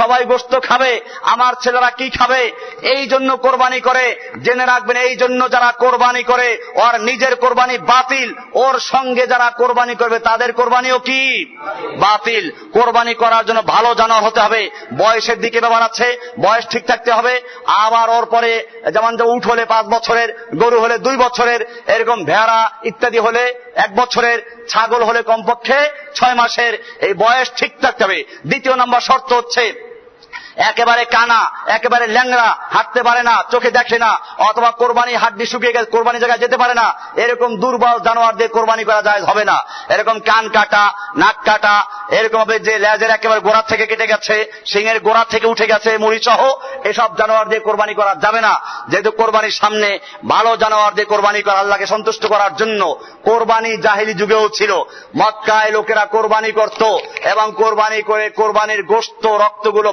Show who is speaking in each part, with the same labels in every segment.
Speaker 1: সবাই গোস্ত খাবে, আমার ছেলেরা কি খাবে? এই জন্য কোরবানি করে, জেনে রাখবেন, এই জন্য যারা কোরবানি করে, ওর নিজের কোরবানি বাতিল, ওর সঙ্গে যারা কোরবানি করবে, তাদের কোরবানিও কি? বাতিল। কোরবানি করার জন্য ভালো জানোয়ার হতে হবে, বয়সের দিকে ব্যাপার আছে, বয়স ঠিক থাকতে হবে, আবার ওর পরে যেমন যে উঠ হলে পাঁচ বছরের, গরু হলে দুই বছরের, এরকম ভেড়া ইত্যাদি হলে এক বছরের, ছাগল হলে কমপক্ষে ছয় মাসের, এই বয়স ঠিক থাকতে হবে। দ্বিতীয় নম্বর শর্ত হচ্ছে একেবারে কানা, একেবারে ল্যাংড়া, হাঁটতে পারে না, চোখে দেখে না, অথবা কোরবানি হাড্ডি শুকিয়ে গেছে কোরবানি জায়গায় যেতে পারে না, এরকম দুর্বল জানোয়ার দিয়ে কোরবানি করা যায়, হবে না। এরকম কান কাটা, নাক কাটা এরকম হবে যে লেজের একেবারে গোড়া থেকে কেটে গেছে সিংহের গোড়া থেকে উঠে গেছে মুড়ি সহ এসব জানোয়ার দিয়ে কোরবানি করা যাবে না। যেহেতু কোরবানির সামনে ভালো জানোয়ার দিয়ে কোরবানি করা আল্লাহকে সন্তুষ্ট করার জন্য কোরবানি জাহিলি যুগেও ছিল। মক্কায় লোকেরা কোরবানি করত এবং কোরবানি করে কোরবানির গোস্ত, রক্তগুলো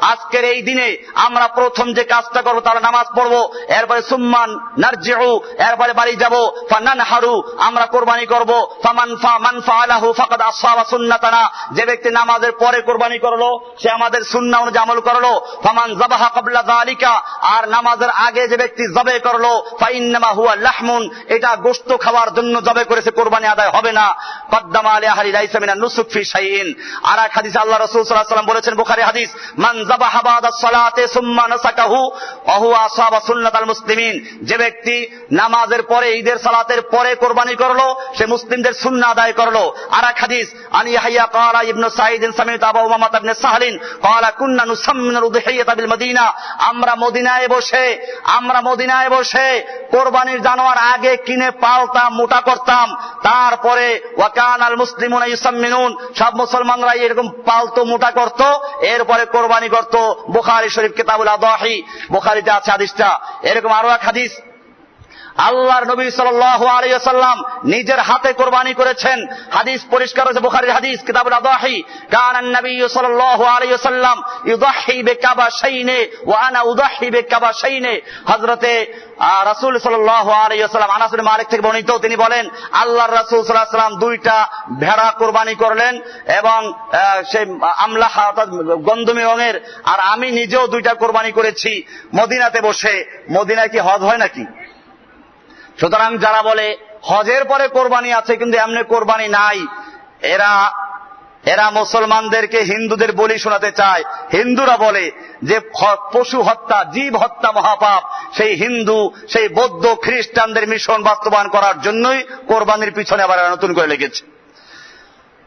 Speaker 1: আজকের এই দিনে আমরা প্রথম যে কাজটা করব, তারা নামাজ পড়ব, এরপরে সুম্মান নারজিউ, এরপরে বাড়ি যাব, ফানানহারু, আমরা কোরবানি করব, ফামান ফা, মান ফাআলাহু ফাকাদ আসহাবা সুন্নাতানা। যে ব্যক্তি নামাজের পরে কোরবানি করল, সে আমাদের সুন্নাহ অনুযায়ী আমল করল, ফামান যাবাহা ক্বাবলা যালিকা, আর নামাজের আগে যে ব্যক্তি জবে করল, ফাইন্নামা হুয়া লাহমুন, এটা গোশত খাওয়ার জন্য জবে করেছে, কোরবানি আদায় হবে না। কদ্দামা আলী আহলি লাইসা মিনান নুসুক ফি আর এক হাদিস আল্লাহ রাসূল আলাইহি বলেছেন, বুখারী হাদিস সালাতে সুম্মা সুন্নাতাল মুসলিমিন। যে ব্যক্তি নামাজের পরে, ঈদের সালাতের পরে কোরবানি করল, সে মুসলিমদের সুন্নাহ আদায় করল। আর এক হাদিস, আন ইবনু সামিত আবু উমামা ইবনে সাহলিন কুননা নুসাম্মিনুল উদহিয়াতা বিল মদিনা। আমরা মদিনায় বসে, আমরা মদিনায় বসে কোরবানির জানোয়ার আগে কিনে পালতাম, মোটা করতাম। তারপরে ওয়াকান আল মুসলিমুনা ইউসাম্মিনুন। সব মুসলমানরা এরকম পালতো, মোটা করত, এরপরে কোরবানি করত, বোখারি শরীফ কেতাবুল আদাহি, বোখারিতে আছে হাদিসটা। এরকম আরও এক হাদিস আল্লাহর নবী সাল্লাম নিজের হাতে কোরবানি করেছেন। হাদিস পরিষ্কার হয়েছে, বুখারীর হাদিস, কিতাবুল আদাহি। কানান নবী সাল্লাল্লাহু আলাইহি ওয়াসাল্লাম ইউদাহি বিকাবাশাইনে ওয়া আনা উদাহি বিকাবাশাইনে। হযরতে রাসূল সাল্লাল্লাহু আলাইহি ওয়াসাল্লাম আনাস বিন মালিক থেকে বর্ণিত, তিনি বলেন, আল্লাহর রাসূল সাল্লাল্লাহু দুইটা ভেড়া কোরবানি করলেন এবং সেই আমলাহা অর্থাৎ গন্ধমি রঙের, আর আমি নিজেও দুইটা কোরবানি করেছি। মদিনাতে বসে, মদিনায় কি হজ হয় নাকি? সুতরাং যারা বলে হজের পরে কোরবানি আছে কিন্তু এমনি কোরবানি নাই, এরা এরা মুসলমানদেরকে হিন্দুদের বলি শোনাতে চায়। হিন্দুরা বলে যে পশু হত্যা, জীব হত্যা মহাপাপ, সেই হিন্দু, সেই বৌদ্ধ, খ্রিস্টানদের মিশন বাস্তবায়ন করার জন্যই কোরবানির পিছনে আবার নতুন করে লেগেছে।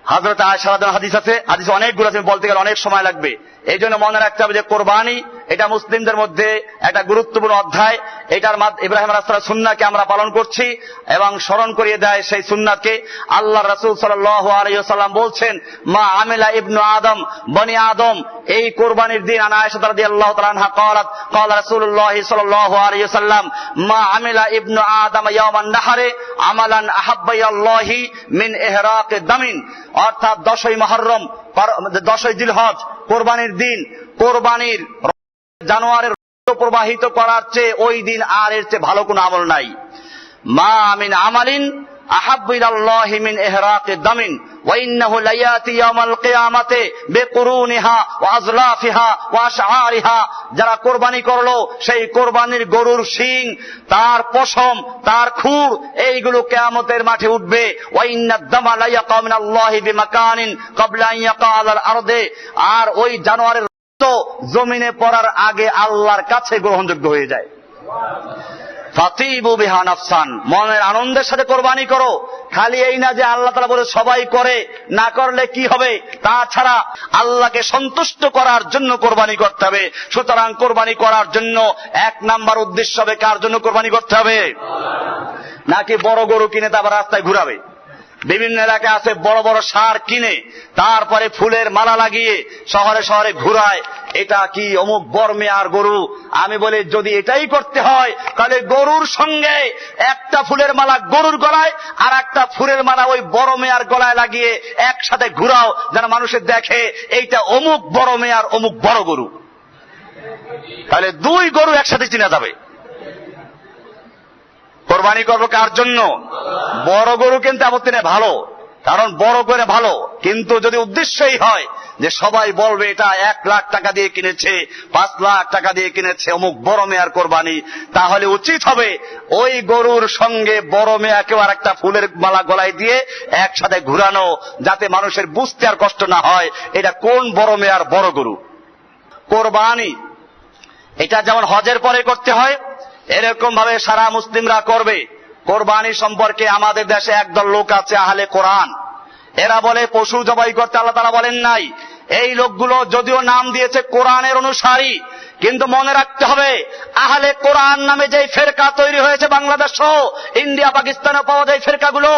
Speaker 1: হাজরত আয়সারাদ হাদিস আছে, হাদিস অনেকগুলো আছে বলতে গেলে অনেক সময় লাগবে। এই জন্য মনে রাখতে হবে যে কোরবানি এটা মুসলিমদের মধ্যে একটা গুরুত্বপূর্ণ অধ্যায়। এটার ইব্রাহিম রাস্তার সুন্নাকে আমরা পালন করছি এবং স্মরণ করিয়ে দেয় সেই সুন্নাকে। আল্লাহ রাসুল সাল্লাম বলছেন, মা আমেলা ইবনু আদম, বনি আদম, এই কোরবানির দিন দশই মহরম দশই দিল হজ কোরবানির দিন। কোরবানির জানোয়ারের প্রবাহিত করার চেয়ে ওই দিন আর এর চেয়ে ভালো কোনো আমল নাই। মা মিন আমালিন যারা কোরবানি করল, সেই কোরবানির গরুর শিং, তার পশম, তার খুর, এইগুলো কেয়ামতের মাঠে উঠবে। আর ওই জানোয়ারের জমিনে পড়ার আগে আল্লাহর কাছে গ্রহণযোগ্য হয়ে যায়। মনের আনন্দের সাথে কোরবানি করো। খালি এই না যে আল্লাহ তালা বলে সবাই করে, না করলে কি হবে? তাছাড়া আল্লাহকে সন্তুষ্ট করার জন্য কোরবানি করতে হবে। সুতরাং কোরবানি করার জন্য এক নাম্বার উদ্দেশ্য হবে কার জন্য কোরবানি করতে হবে? নাকি বড় গরু কিনে তারপর রাস্তায় ঘুরাবে? বিভিন্ন এলাকায় আছে বড় বড় সার কিনে, তারপরে ফুলের মালা লাগিয়ে শহরে শহরে ঘুরায়। এটা কি অমুক বর্মেয়ার গরু? আমি বলি, যদি এটাই করতে হয়, তাহলে গরুর সঙ্গে একটা ফুলের মালা গরুর গলায়, আর একটা ফুলের মালা ওই বড় মেয়ার গলায় লাগিয়ে একসাথে ঘুরাও, যেন মানুষের দেখে এইটা অমুক বড় মেয়ার, অমুক বড় গরু। তাহলে দুই গরু একসাথে চিনা যাবে। কোরবানি করব কার জন্য? বড় গরু কিন্তু আপত্তি নেই ভালো। কারণ বড় করে ভালো। কিন্তু যদি উদ্দেশ্যই হয় যে সবাই বলবে এটা এক লাখ টাকা দিয়ে কিনেছে, পাঁচ লাখ টাকা দিয়ে কিনেছে, অমুক বড় মেয়ার কোরবানি, তাহলে উচিত হবে ওই গরুর সঙ্গে বড় মেয়াকেও আর একটা ফুলের মালা গলায় দিয়ে একসাথে ঘুরানো, যাতে মানুষের বুঝতে আর কষ্ট না হয় এটা কোন বড় মেয়ার বড় গরু। কোরবানি, এটা যেমন হজের পরে করতে হয় এরকম ভাবে সারা মুসলিমরা করবে। কোরবানি সম্পর্কে আমাদের দেশে একদল লোক আছে আহলে কোরআন। এরা বলে, পশু জবাই করতে আল্লাহ তারা বলেন নাই। এই লোকগুলো যদিও নাম দিয়েছে কোরআনের অনুসারী কিন্তু মনে রাখতে হবে, আহলে কোরআন নামে যে ফেরকা তৈরি হয়েছে বাংলাদেশ ইন্ডিয়া, পাকিস্তানে পাওয়া যায় ফেরকাগুলো,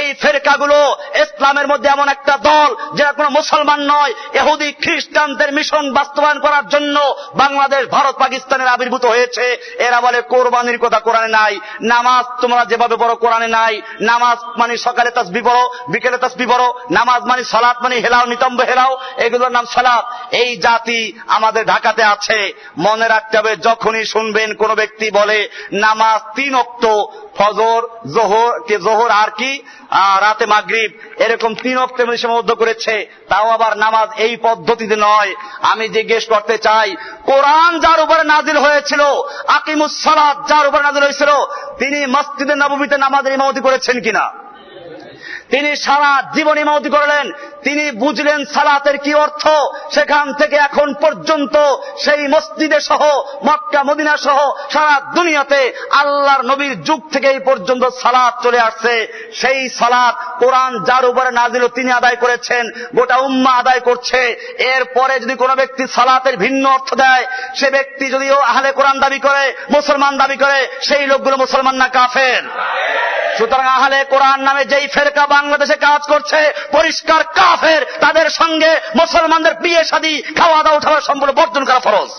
Speaker 1: এই ফেরকাগুলো ইসলামের মধ্যে এমন একটা দল যারা কোনো মুসলমান নয় এহুদি খ্রিস্টানদের মিশন বাস্তবায়ন করার জন্য বাংলাদেশ, ভারত, পাকিস্তানের আবির্ভূত হয়েছে। এরা বলে, কোরবানির কথা কোরআনে নাই, নামাজ তোমরা যেভাবে পড়ো কোরআনে নাই, নামাজ মানে সকালে তাসবি পড়ো, বিকেলে তাসবি পড়ো, নামাজ মানে সলাৎ মানে হেলাও, নিতম্ব হেলাও, এগুলোর নাম সালাত। এই জাতি আমাদের ঢাকাতে আছে মনে রাখতে হবে, যখনই শুনবেন কোন ব্যক্তি বলে, নামাজ তিন অক্ত ফজর, জোহর, কে জোহর আর কি রাতে মাগরিব, এরকম তিন মধ্যে সীমাবদ্ধ করেছে, তাও আবার নামাজ এই পদ্ধতিতে নয়। আমি জিজ্ঞেস করতে চাই, কোরআন যার উপরে নাজিল হয়েছিল, আকিমুস সালাত যার উপরে নাজিল হয়েছিল, তিনি মসজিদে নবমীতে নামাজের ইমামতি করেছেন কিনা? তিনি সারা জীবন ইমামতি করলেন। তিনি বুঝলেন সালাতের কি অর্থ। সেখান থেকে এখন পর্যন্ত সেই মসজিদে সহ, মক্কা, মদিনা সহ সারা দুনিয়াতে আল্লাহর নবীর যুগ থেকে এই পর্যন্ত সালাত চলে আসছে। সেই সালাত কোরআন যার উপরে নাজিল তিনি আদায় করেছেন, গোটা উম্মা আদায় করছে। এরপরে যদি কোনো ব্যক্তি সালাতের ভিন্ন অর্থ দেয়, সে ব্যক্তি যদিও আহলে কোরআন দাবি করে, মুসলমান দাবি করে, সেই লোকগুলো মুসলমান না, কাফের। সুতরাং আহলে কোরআন নামে যেই ফেরকা বাংলাদেশে কাজ করছে, পরিষ্কার কাফের, তাদের সঙ্গে মুসলমানদের বিয়ে শাদী খাওয়া দাওয়া উঠাবার সম্পূর্ণ বর্জন করা ফরজ।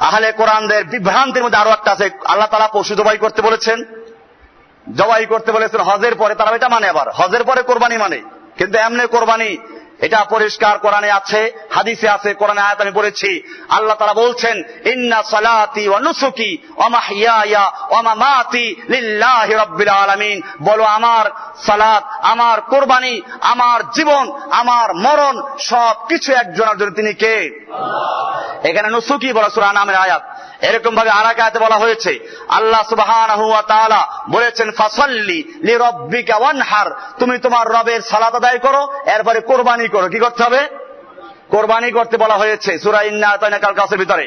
Speaker 1: আহলে কোরআনদের বিভ্রান্তির মধ্যে আরও একটা আছে, আল্লাহ তালা পশু জবাই করতে বলেছেন। জবাই করতে বলেছেন, হজের পরে, তারা এটা মানে আবার, হজের পরে কোরবানি মানে কিন্তু এমনি কোরবানি এটা পরিষ্কার কোরআনে আছে হাদিসে আছে কোরআনে আয়াত আমি পড়েছি। আল্লাহ তারা বলছেন ইন্না সালাতি ওয়া নুসুকি ওয়া মাহইয়ায়া ওয়া মামাতি লিল্লাহি রাব্বিল আলামিন। বলো আমার সালাত আমার কোরবানি আমার জীবন আমার মরণ সব কিছু একজনের জন্য। তিনি কে? এখানে নুসুকি বলা সূরা নামের আয়াত। এরকম ভাবে আরাকাতে বলা হয়েছে। আল্লাহ সুবাহ বলেছেন, ফাসল্লি লিরাব্বিকা ওয়ানহার। তুমি তোমার রবের সালাত আদায় করো, এরপরে কোরবানি করো। কি করতে হবে? কোরবানি করতে বলা হয়েছে, সূরা ইন্না কাল কাছের ভিতরে।